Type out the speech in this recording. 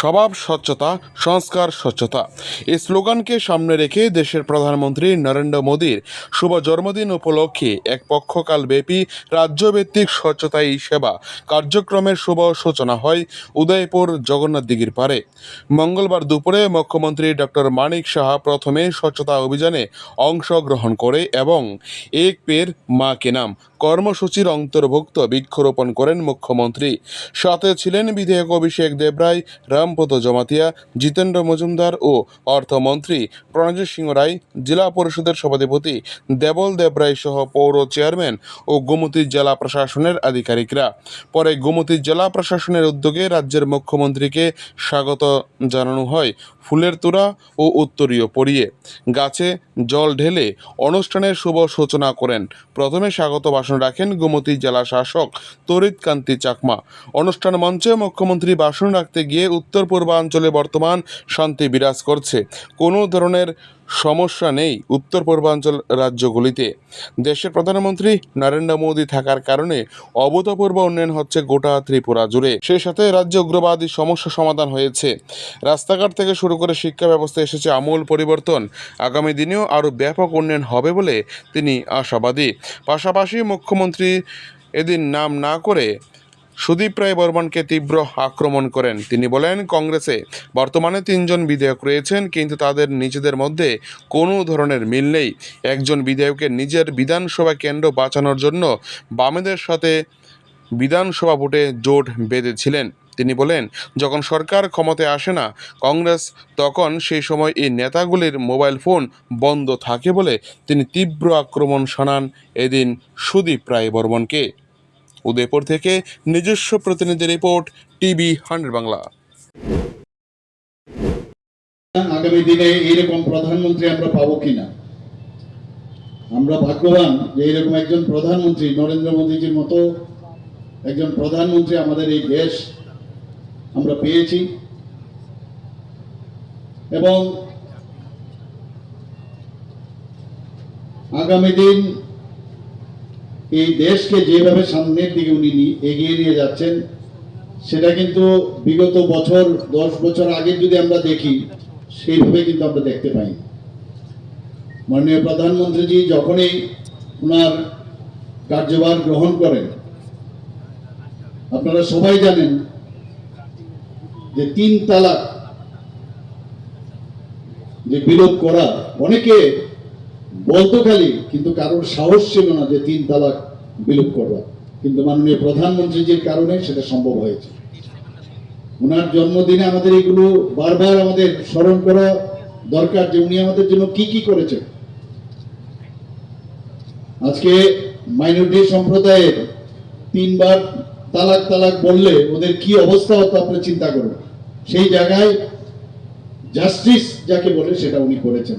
স্বভাব স্বচ্ছতা, সংস্কার স্বচ্ছতা। এই স্লোগানকে সামনে রেখে দেশের প্রধানমন্ত্রী নরেন্দ্র মোদীর শুভ জন্মদিন উপলক্ষে এক পক্ষকালব্যাপী রাজ্যভিত্তিক স্বচ্ছতা ই সেবা কার্যক্রমের শুভ সূচনা হয় উদয়পুর জগন্নাথ দিঘির পারে মঙ্গলবার দুপুরে মুখ্যমন্ত্রী ডক্টর মানিক সাহা প্রথমে স্বচ্ছতা অভিযানে অংশগ্রহণ করে এবং এক পের মা কে নাম কর্মসূচির অন্তর্ভুক্ত বৃক্ষরোপণ করেন মুখ্যমন্ত্রী। সাথে ছিলেন বিধায়ক অভিষেক দেবরায় রামপদ জমাতিয়া, জিতেন্দ্র মজুমদার ও অর্থমন্ত্রী প্রণজিৎ সিংহ রায়, জেলা পরিষদের সভাধিপতি দেবল দেবরায় সহ পৌর চেয়ারম্যান ও গোমতী জেলা প্রশাসনের আধিকারিকরা। পরে গোমতী জেলা প্রশাসনের উদ্যোগে রাজ্যের মুখ্যমন্ত্রীকে স্বাগত জানানো হয় ফুলের তোড়া ও উত্তরীয় পরিয়ে। গাছে জল ঢেলে অনুষ্ঠানের শুভ সূচনা করেন। প্রথমে স্বাগত ভাষণ রাখেন গোমতী জেলা শাসক তরিত কান্তি চাকমা। অনুষ্ঠান মঞ্চে মুখ্যমন্ত্রী ভাষণ রাখতে গিয়ে উত্তর পূর্বাঞ্চলে বর্তমান শান্তি বিরাজ করছে। কোনো ধরনের সমস্যা নেই উত্তর পূর্বাঞ্চল রাজ্যগুলিতে। দেশের প্রধানমন্ত্রী নরেন্দ্র মোদী থাকার কারণে অভূতপূর্ব উন্নয়ন হচ্ছে গোটা ত্রিপুরা জুড়ে। সেই সাথে রাজ্য উগ্রবাদী সমস্যা সমাধান হয়েছে। রাস্তাঘাট থেকে শুরু করে শিক্ষা ব্যবস্থা এসেছে আমূল পরিবর্তন। আগামী দিনেও আরও ব্যাপক উন্নয়ন হবে বলে তিনি আশাবাদী। পাশাপাশি মুখ্যমন্ত্রী এদিন নাম না করে সুদীপ রায় বর্মনকে তীব্র আক্রমণ করেন। তিনি বলেন, কংগ্রেসে বর্তমানে তিনজন বিধায়ক রয়েছেন, কিন্তু তাদের নিজেদের মধ্যে কোনো ধরনের মিল নেই। একজন বিধায়কের নিজের বিধানসভা কেন্দ্র বাঁচানোর জন্য বামেদের সাথে বিধানসভা ভোটে জোট বেঁধেছিলেন। তিনি বলেন, যখন সরকার ক্ষমতায় আসে না, কংগ্রেস তখন সেই সময় এই নেতাগুলির মোবাইল ফোন বন্ধ থাকে বলে তিনি তীব্র আক্রমণ শানান এদিন সুদীপ রায় বর্মনকে। উদয়পুর থেকে নিজস্ব প্রতিনিধি রিপোর্ট, টিভি হান্ড্রেড বাংলা। আগামী দিনে এইরকম প্রধানমন্ত্রী আমরা পাবো কিনা? আমরা ভাগ্যবান যে এরকম একজন প্রধানমন্ত্রী, নরেন্দ্র মোদীজির মতো একজন প্রধানমন্ত্রী আমাদের এই দেশ আমরা পেয়েছি। এবং আগামী দিন এই দেশকে যেভাবে সামনের দিকে উনি এগিয়ে নিয়ে যাচ্ছেন, সেটা কিন্তু বিগত বছর, দশ বছর আগে যদি আমরা দেখি, সেইভাবে কিন্তু আমরা দেখতে পাই। মাননীয় প্রধানমন্ত্রীজি যখনই ওনার কার্যভার গ্রহণ করেন, আপনারা সবাই জানেন যে তিন তালাক যে বিলোপ করা, অনেকে বলতো খালি, কিন্তু কারোর সাহস ছিল না যে তিন তালাক বিলোপ করবা। কিন্তু মাননীয় প্রধানমন্ত্রীজির কারণে সেটা সম্ভব হয়েছে। ওনার জন্মদিনে আমাদের এগুলো বারবার আমাদের স্মরণ করা দরকার যে উনি আমাদের জন্য কি কি করেছেন। আজকে মাইনরিটি সম্প্রদায়ের তিনবার তালাক তালাক বললে ওদের কি অবস্থা হতো আপনি চিন্তা করুন। সেই জায়গায় জাস্টিস যাকে বলে সেটা উনি করেছেন।